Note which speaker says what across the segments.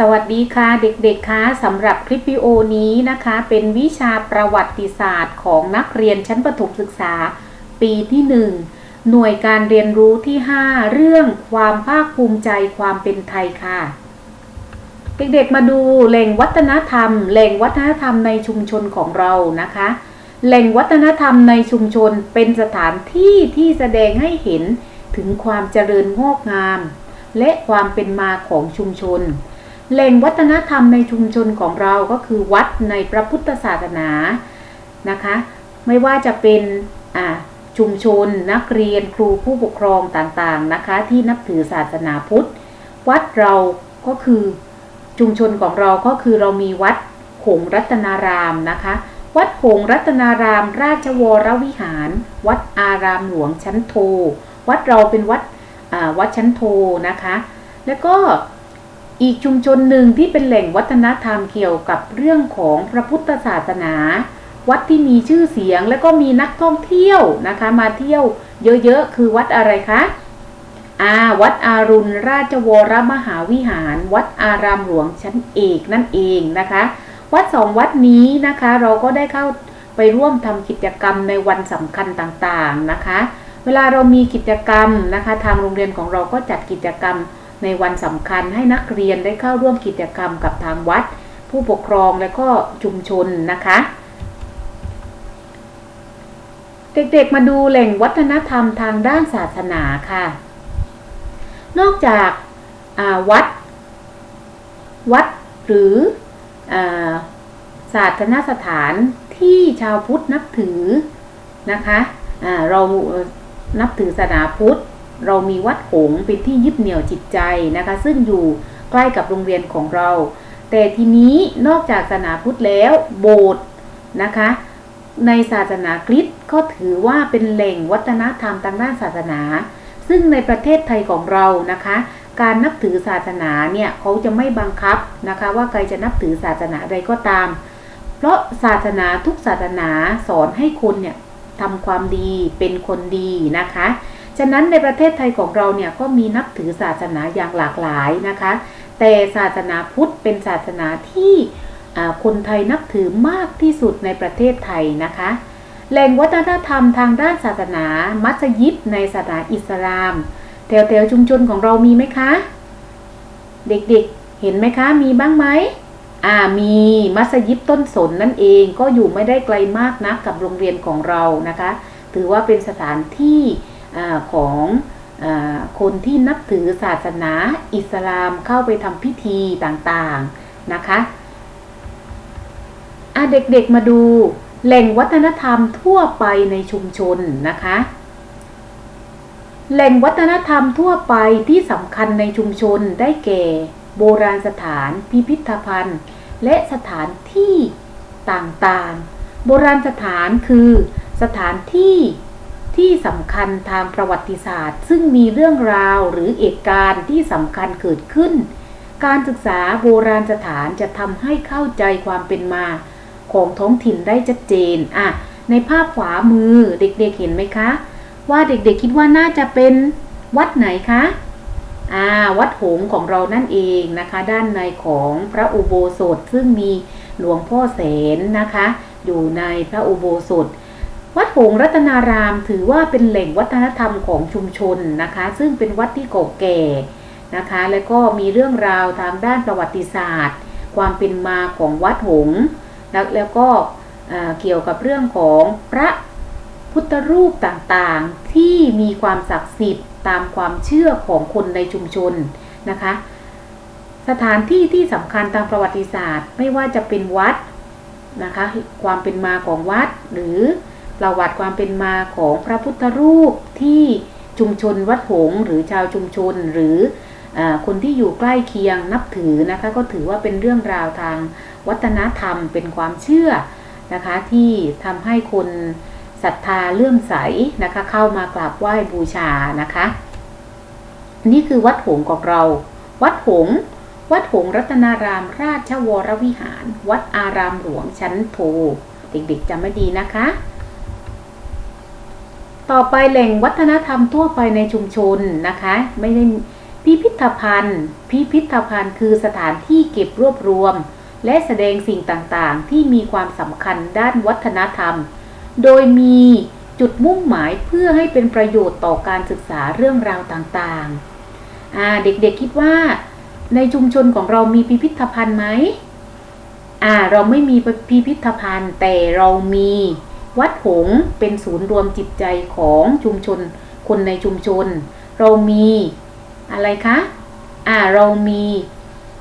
Speaker 1: สวัสดีค่ะเด็กๆคะสำหรับคลิปวิดีโอนี้นะคะ เป็นวิชาประวัติศาสตร์ของนักเรียนชั้นประถมศึกษา ปีที่ 1 หน่วยการเรียนรู้ที่ 5 เรื่องความภาคภูมิใจความเป็นไทยค่ะ เด็กๆมาดูแหล่งวัฒนธรรมแหล่งวัฒนธรรมในชุมชนของเรานะคะ แหล่งวัฒนธรรมในชุมชนเป็นสถานที่ที่แสดงให้เห็นถึงความเจริญงอกงาม และความเป็นมาของชุมชน แหล่งวัฒนธรรมในชุมชนของเราก็คือวัดในพระพุทธศาสนานะคะ ไม่ว่าจะเป็นอ่าชุมชนนักเรียนครูผู้ปกครองต่างๆนะคะ ที่นับถือศาสนาพุทธ วัดเราก็คือชุมชนของเราก็คือเรามีวัดหงรัตนารามนะคะ วัดหงรัตนาราม ราชวรวิหาร วัดอารามหลวงชั้นโท วัดเราเป็นวัดอ่าวัดชั้นโทนะคะ แล้วก็ อีกชุมชนหนึ่งที่เป็นแหล่งวัฒนธรรมเกี่ยวกับเรื่องของพระพุทธศาสนา วัดที่มีชื่อเสียงแล้วก็มีนักท่องเที่ยวนะคะ มาเที่ยวเยอะๆ คือวัดอะไรคะอ่าวัดอารุณราชวรมหาวิหาร วัดอารามหลวงชั้นเอกนั่นเองนะคะ วัดสองวัดนี้นะคะเราก็ได้เข้าไปร่วมทำกิจกรรมในวันสำคัญต่างๆนะคะ เวลาเรามีกิจกรรมนะคะ ทางโรงเรียนของเราก็จัดกิจกรรม ในวันสำคัญให้นักเรียนได้เข้าร่วมกิจกรรมกับทางวัด ผู้ปกครองและก็ชุมชนนะคะ เด็กๆมาดูแหล่งวัฒนธรรมทางด้านศาสนาค่ะ นอกจากวัด วัดหรืออศาสนสถานที่ชาวพุทธนับถือนะคะะเรานับถือศาสนาพุทธ เรามีวัดหงเป็นที่ยึดเหนี่ยวจิตใจนะคะ ซึ่งอยู่ใกล้กับโรงเรียนของเรา แต่ทีนี้นอกจากศาสนาพุทธแล้วโบสถ์นะคะ ในศาสนาคริสต์ก็ถือว่าเป็นแหล่งวัฒนธรรมทางด้านศาสนา ซึ่งในประเทศไทยของเรานะคะ การนับถือศาสนาเนี่ยเขาจะไม่บังคับนะคะ ว่าใครจะนับถือศาสนาใดก็ตาม เพราะศาสนาทุกศาสนาสอนให้คนเนี่ยทำความดีเป็นคนดีนะคะ ฉะนั้นในประเทศไทยของเราเนี่ยก็มีนับถือศาสนาอย่างหลากหลายนะคะ แต่ศาสนาพุทธเป็นศาสนาที่คนไทยนับถือมากที่สุดในประเทศไทยนะคะ แหล่งวัฒนธรรมทางด้านศาสนามัสยิดในศาสนาอิสลามแถวๆชุมชนของเรามีไหมคะ เด็กๆเห็นไหมคะ มีบ้างไหมอ่ามีมัสยิดต้นสนนั่นเองก็อยู่ไม่ได้ไกลมากนะักกับโรงเรียนของเรานะคะ ถือว่าเป็นสถานที่ ของอคนที่นับถือศาสนาอิสลามเข้าไปทำพิธีต่างๆนะคะอะเด็กๆมาดูแหล่งวัฒนธรรมทั่วไปในชุมชนนะคะ แหล่งวัฒนธรรมทั่วไปที่สำคัญในชุมชนได้แก่ โบราณสถาน พิพิธภัณฑ์ และสถานที่ต่างๆ โบราณสถานคือสถานที่ ที่สำคัญทางประวัติศาสตร์ ซึ่งมีเรื่องราวหรือเหตุการณ์ที่สำคัญเกิดขึ้น การศึกษาโบราณสถานจะทำให้เข้าใจความเป็นมา ของท้องถิ่นได้ชัดเจนอะในภาพขวามือเด็กๆเห็นไหมคะ ว่าเด็กๆคิดว่าน่าจะเป็นวัดไหนคะอ่าวัดหงของเรานั่นเองนะคะ ด้านในของพระอุโบสถซึ่งมีหลวงพ่อแสนนะคะ อยู่ในพระอุโบสถ วัดหงรัตนารามถือว่าเป็นแหล่งวัฒนธรรมของชุมชนนะคะ ซึ่งเป็นวัดที่เก่าแก่นะคะ และก็มีเรื่องราวทางด้านประวัติศาสตร์ ความเป็นมาของวัดหงแล้วแล้วก็เกี่ยวกับเรื่องของพระพุทธรูปต่างๆ ที่มีความศักดิ์สิทธิ์ตามความเชื่อของคนในชุมชนนะคะ สถานที่ที่สำคัญทางประวัติศาสตร์ ไม่ว่าจะเป็นวัดนะคะ ความเป็นมาของวัดหรือ ประวัติความเป็นมาของพระพุทธรูปที่ชุมชนวัดหงหรือชาวชุมชนหรืออคนที่อยู่ใกล้เคียงนับถือนะคะก็ถือว่าเป็นเรื่องราวทางวัฒนธรรมเป็นความเชื่อนะคะที่ทำให้คนศรัทธาเลื่อมใสนะคะเข้ามากราบไหว้บูชานะคะ นี่คือวัดหงของเรา วัดหงวัดหงรัตนารามราชวรวิหาร วัดอารามหลวงชั้นโทเด็กๆจำไม่ดีนะคะ ต่อไปแหล่งวัฒนธรรมทั่วไปในชุมชนนะคะ ไม่ได้พิพิธภัณฑ์ พิพิธภัณฑ์คือสถานที่เก็บรวบรวม และแสดงสิ่งต่างๆ ที่มีความสำคัญด้านวัฒนธรรม โดยมีจุดมุ่งหมายเพื่อให้เป็นประโยชน์ต่อการศึกษาเรื่องราวต่างๆ เด็กๆคิดว่าในชุมชนของเรามีพิพิธภัณฑ์ไหม อ่า เราไม่มีพิพิธภัณฑ์แต่เรามี วัดหงเป็นศูนย์รวมจิตใจของชุมชน คนในชุมชน เรามีอะไรคะอ่าเรามี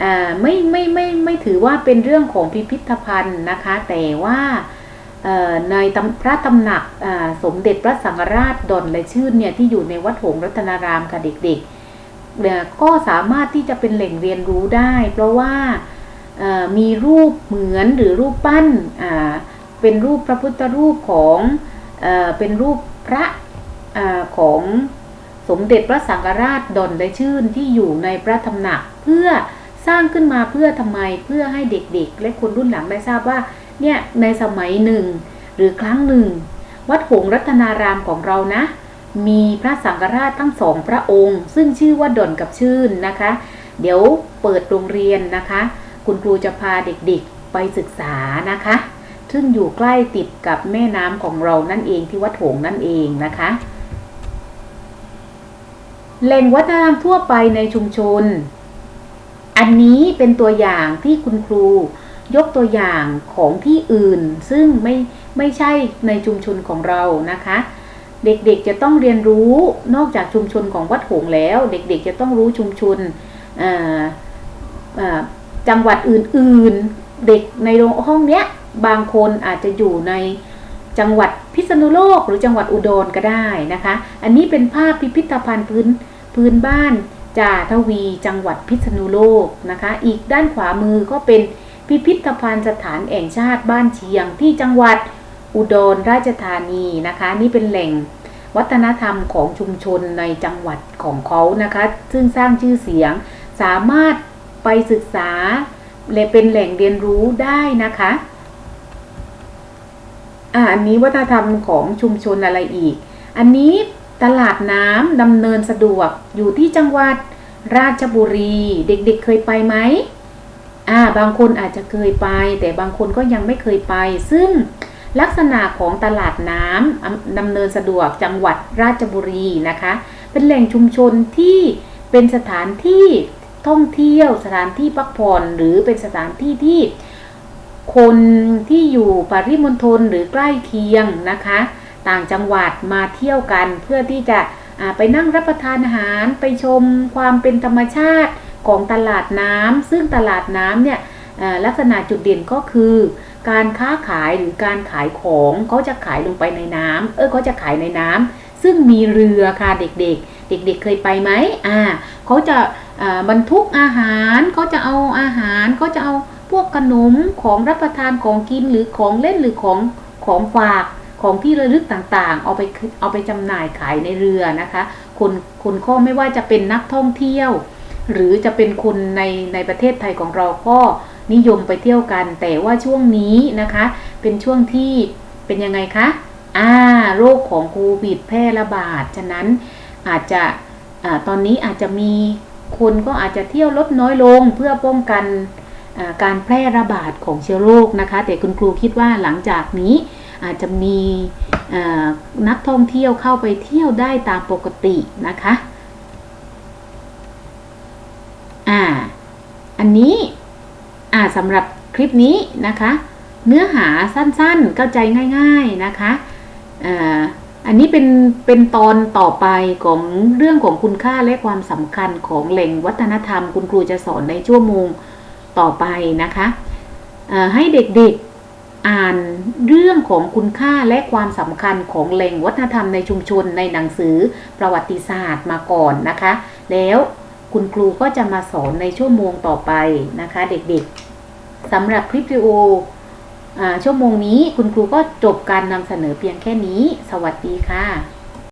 Speaker 1: อ่าไม่ไม่ไม่ไม่ถือว่าเป็นเรื่องของพิพิธภัณฑ์นะคะ แต่ว่าในพระตำหนักสมเด็จพระสังฆราชดอนและชื่นเนี่ยที่อยู่ในวัดหงรัตนารามค่ะเด็กๆก็สามารถที่จะเป็นแหล่งเรียนรู้ได้ เพราะว่ามีรูปเหมือนหรือรูปปั้นอ่า เป็นรูปพระพุทธรูปของเอเป็นรูปพระอของสมเด็จพระสังฆราชดอนและชื่นที่อยู่ในพระตำหนักเพื่อสร้างขึ้นมาเพื่อทำไมเพื่อให้เด็กๆ และคนรุ่นหลังได้ทราบว่าเนี่ยในสมัยหนึ่ง หรือครั้งหนึ่ง วัดหงรัตนารามของเรานะ มีพระสังฆราชทั้งสองพระองค์ ซึ่งชื่อว่าดอนกับชื่นนะคะ เดี๋ยวเปิดโรงเรียนนะคะ คุณครูจะพาเด็กๆไปศึกษานะคะ ซึ่งอยู่ใกล้ติดกับแม่น้ำของเรานั่นเองที่วัดหงนั่นเองนะคะแหล่งวัฒนธรรมทั่วไปในชุมชน อันนี้เป็นตัวอย่างที่คุณครู ยกตัวอย่างของที่อื่น ซึ่งไม่ไม่ใช่ในชุมชนของเรานะคะ เด็กๆจะต้องเรียนรู้นอกจากชุมชนของวัดหงแล้ว เด็กๆจะต้องรู้ชุมชนจังหวัดอื่นๆ เด็กในโรงห้องเนี้ย บางคนอาจจะอยู่ในจังหวัดพิษณุโลกหรือจังหวัดอุดรก็ได้นะคะ อันนี้เป็นภาพพิพิธภัณฑ์พื้นพื้นบ้านจ่าทวี จังหวัดพิษณุโลกนะคะ อีกด้านขวามือก็เป็นพิพิธภัณฑ์สถานแห่งชาติบ้านเชียงที่จังหวัดอุดรราชธานีนะคะ นี่เป็นแหล่งวัฒนธรรมของชุมชนในจังหวัดของเขานะคะ ซึ่งสร้างชื่อเสียงสามารถไปศึกษาและเป็นแหล่งเรียนรู้ได้นะคะ อ่าอันนี้วัฒนธรรมของชุมชนอะไรอีก อันนี้ตลาดน้ำดำเนินสะดวกอยู่ที่จังหวัดราชบุรี เด็กๆเเคยไปไหมอ่าบางคนอาจจะเคยไป แต่บางคนก็ยังไม่เคยไป ซึ่งลักษณะของตลาดน้ำดำเนินสะดวกจังหวัดราชบุรีนะคะ เป็นแหล่งชุมชนที่เป็นสถานที่ท่องเที่ยวสถานที่พักผ่อนหรือเป็นสถานที่ที่ คนที่อยู่ปริมณฑลหรือใกล้เคียงนะคะ ต่างจังหวัดมาเที่ยวกันเพื่อที่จะไปนั่งรับประทานอาหารไปชมความเป็นธรรมชาติของตลาดน้ำซึ่งตลาดน้ำเนี่ยลักษณะจุดเด่นก็คือ การค้าขายหรือการขายของเขาจะขายลงไปในน้ำเออเขาจะขายในน้ำซึ่งมีเรือค่ะเด็กๆ เด็กๆเคยไปไหมอ่าเขาจะบรรทุกอาหารเขาจะเอาอาหารเขาจะเอา วกขนมของรับประทานของกินหรือของเล่นหรือของของฝากของที่ระลึกต่างๆ เอาไปเอาไปจำหน่ายขายในเรือนะคะ คนคนก็ไม่ว่าจะเป็นนักท่องเที่ยว หรือจะเป็นคนในในประเทศไทยของเราก็นิยมไปเที่ยวกัน แต่ว่าช่วงนี้นะคะ เป็นช่วงที่เป็นยังไงคะอ่าโรคของโควิดแพร่ระบาด ฉะนั้นอาจจะอ่าตอนนี้อาจจะมีคนก็อาจจะเที่ยวลดน้อยลงเพื่อป้องกัน การแพร่ระบาดของเชื้อโรคนะคะ แต่คุณครูคิดว่าหลังจากนี้อาจจะมีนักท่องเที่ยวเข้าไปเที่ยวได้ตามปกตินะคะอ่าอันนี้อ่าสำหรับคลิปนี้นะคะ เนื้อหาสั้นๆเข้าใจง่าย ๆนะคะอ่าอันนี้เป็นเป็นตอนต่อไปของเรื่องของคุณค่าและความสำคัญของแหล่งวัฒนธรรม คุณครูจะสอนในชั่วโมง ต่อไปนะคะให้เด็กๆอ่านเรื่องของคุณค่าและความสำคัญของแหล่งวัฒนธรรมในชุมชนในหนังสือประวัติศาสตร์มาก่อนนะคะ แล้วคุณครูก็จะมาสอนในชั่วโมงต่อไปนะคะ เด็กๆสำหรับคลิปวิดีโอชั่วโมงนี้คุณครูก็จบการนำเสนอเพียงแค่นี้ สวัสดีค่ะ